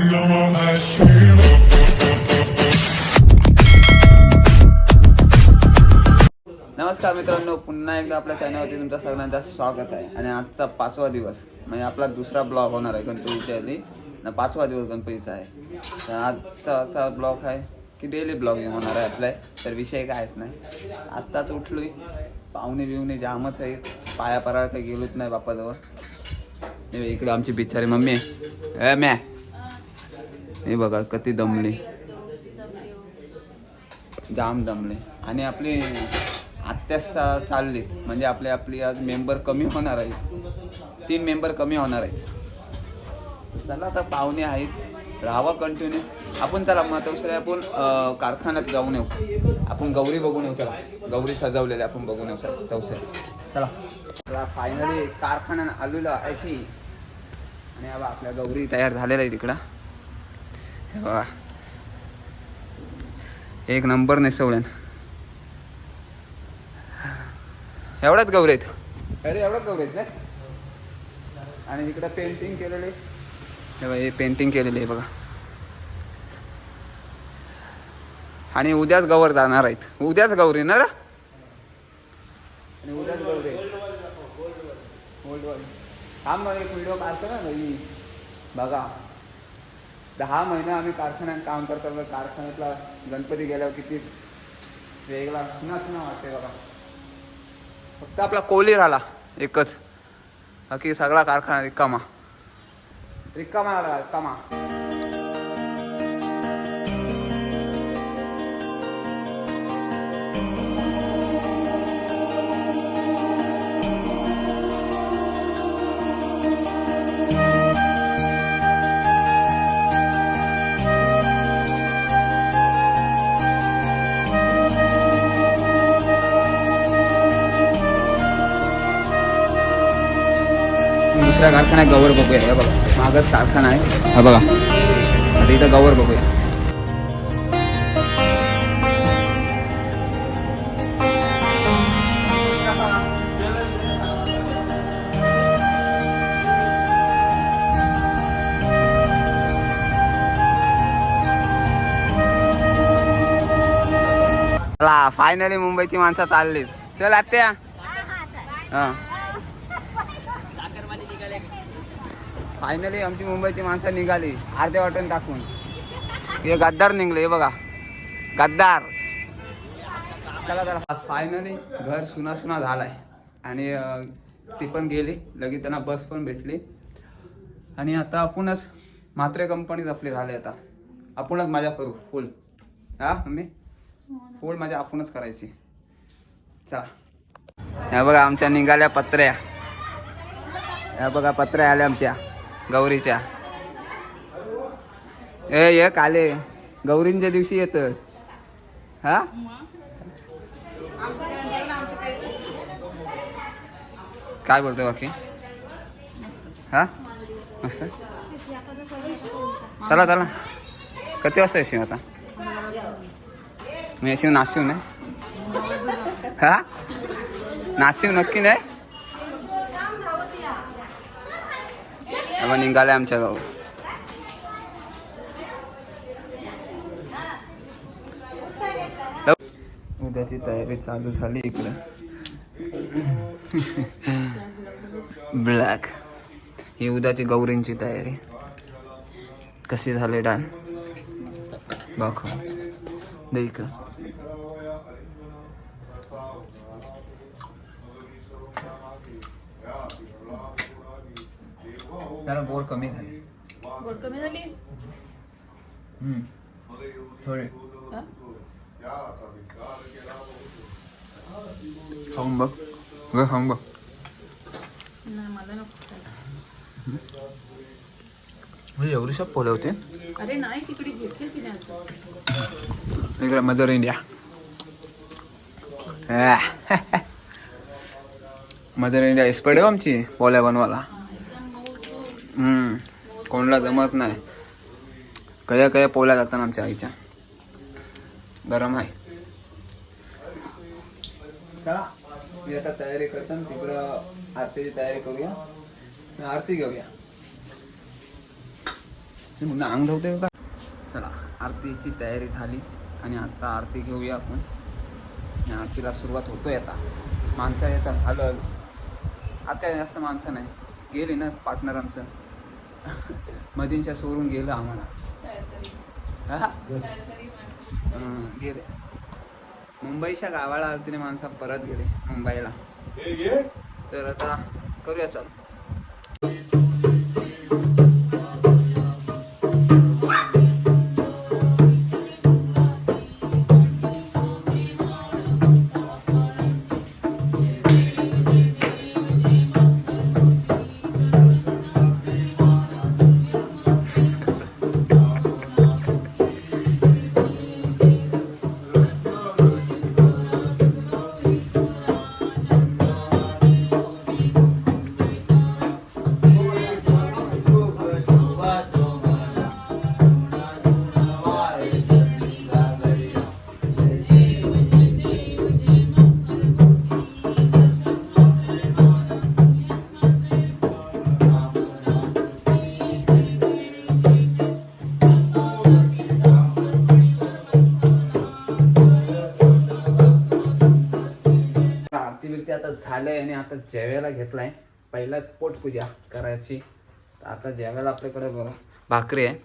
नमस्कार मित्रांनो पुन्हा एकदा आपल्या चॅनलवरती तुमचं सगळ्यांचं स्वागत आहे. आणि आजचा पाचवा दिवस म्हणजे आपला दुसरा ब्लॉग होणार आहे गणपतीच्या आधी. ना पाचवा दिवस गणपतीचा आहे. तर आजचा असा ब्लॉग आहे की डेली ब्लॉगिंग होणार आहे आपल्या तर विषय कायच नाही आत्ताच उठलोय. पाहुणे बिवणे जामच आहेत. पाया पराळ काही गेलोच नाही बापाजवळ. इकडं इकडे आमची बिचारी मम्मी आहे. ए मॅ हे बघा कधी दमली. जाम दमले. आणि आपली आत्याच चाललेत चालली. म्हणजे आपले आपली आज मेंबर कमी होणार आहेत. तीन मेंबर कमी होणार आहेत. चला आता पाहुणे आहेत. राहावा कंटिन्यू आपण चला मातोश्री आपण कारखान्यात जाऊन येऊ. आपण गौरी बघून येऊ चला. गौरी सजवलेली आपण बघून येऊ चला. तवसे चला. फायनली कारखान्यात आलेलो आहे. की आणि आपल्या गौरी तयार झालेल्या आहे तिकडं हे बघा एक नंबर नेसवल्यान एवढ्याच गौरे आहेत. अरे एवढ्याच गौरे आहेत आणि इकडं पेंटिंग केलेले हे बघा हे पेंटिंग केलेले आहे बघा. आणि उद्याच गवर जाणार आहेत. उद्याच गौरी ना रे? आणि उद्याच गौरी. थांब ना एक व्हिडिओ काढतो ना बघा. दहा महिना आम्ही कारखान्यात काम करतो तर कारखान्यातला गणपती गेल्यावर किती वेगळा सुना सुना वाटते बघा फक्त आपला कोली राहिला एकच. बाकी सगळा कारखाना रिकामा. रिकामा आला रिकामा. दुसऱ्या कारखान्यात गवर बघूया. हे बघा मागच कारखाना आहे. हा बघा. आता इथं गवर बघूया. चला फायनली मुंबईची माणसं चालली चल आत्या. हा. फायनली आमची मुंबईची माणसं निघाली. अर्ध्या वाटून टाकून. हे गद्दार निघले हे बघा. गद्दार. चला चला. फायनली घर सुना सुना झालाय. आणि ती पण गेली. लगेच त्यांना बस पण भेटली. आणि आता आपणच म्हात्रे कंपनीच आपली झाली आता. आपणच मजा करू. फुल हा मम्मी? फुल मजा आपणच करायची. चला. ह्या बघा आमच्या निघाल्या पत्र्या. ह्या बघा पत्र्या आल्या आमच्या. गौरीच्या. ए ये काले. गौरींच्या दिवशी येत हा? काय बोलतो बाकी? हा? मस्त. चला चला. किती वाजता येशील आता? मी येशील नाशिव नाही हा? नाशिव नक्की नाही? अब निघाले आमच्या गाव. उद्याची तयारी चालू झाली इकडे. ब्लॅक ही उद्याची गौरींची तयारी. कशी झाली डान? बघ दे इकडं. जरा गोड कमी झाली. गोड कमी झाली? हम्म. थोडे. हा? खाऊन बघ. ग खाऊन बघ. नाही मला नको खायला. म्हणजे एवढीशा पोले होते. अरे नाही तिकडे घेतली तिने आता इकडे Mother India. Mother India expert आहे हो आमची पोल्या बनवायला. कोणाला जमत नाही. कया कया पोल्या जातात आमच्या आईच्या. गरम आहे. चला मी आता तयारी करतो तिकडं आरतीची तयारी करूया. आरती घेऊया. म्हणून अंग धवते का? चला आरतीची तयारी झाली आणि आता आरती घेऊया आपण. आणि आरतीला सुरुवात होतोय आता. माणसं येतात हॅलो आज काय जास्त माणसं नाही. गेली ना पार्टनर आमचं. मधींच्या सोडून गेलं आम्हाला? हं, गेले. मुंबईच्या गावाला आरतीने माणसं परत गेले मुंबईला. तर आता करूया चालू. बिरती आता आणि आता जेवायला घेतलाय. पहिला पोटपूजा करायची. तर आता जेवायला आपल्याकडे बघा. भाकरी आहे.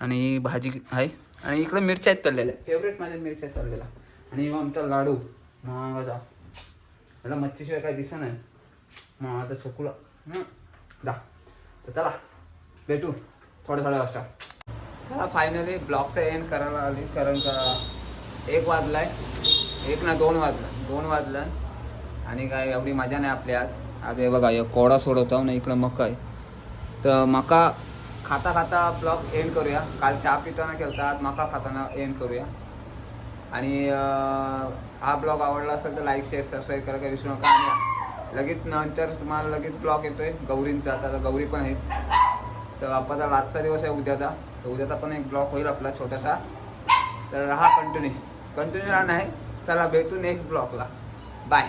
आणि भाजी आहे. आणि इकडे मिरच्या आहेत तळलेल्या. फेवरेट माझ्या मिरच्या आहेत तळलेल्या. आणि मग आमचा लाडू. महागाचा मला मच्छीशिवाय काय दिसत नाही. मग चकुला. हं. दा. तर चला. भेटू. थोड्या थोड्या वाजता चला फायनली ब्लॉगचा एंड करायला आली. कारण का एक वाजलाय. एक ना दोन वाजला. दोन वाजला. आणि काय एवढी मजा नाही आपली आज. आज हे बघा कोडा सोडवतो ना इकडं मका आहे तर मका खाता खाता ब्लॉग एंड करूया. काल चहा पिताना केलता आज मका खाताना एंड करूया. आणि हा ब्लॉग आवडला असेल तर लाईक शेअर सबस्क्राईब करायला विसरू नका. आणि लगेच नंतर तुम्हाला लगेच ब्लॉग येतोय. गौरींचा आता गौरी पण आहेत. तर आपला रातचा दिवस आहे उद्याचा. तर उद्याचा पण एक ब्लॉग होईल आपला छोटासा. तर राहा कंटिन्यू कंटिन्यू राहणार आहे. चला भेटू नेक्स्ट ब्लॉगला बाय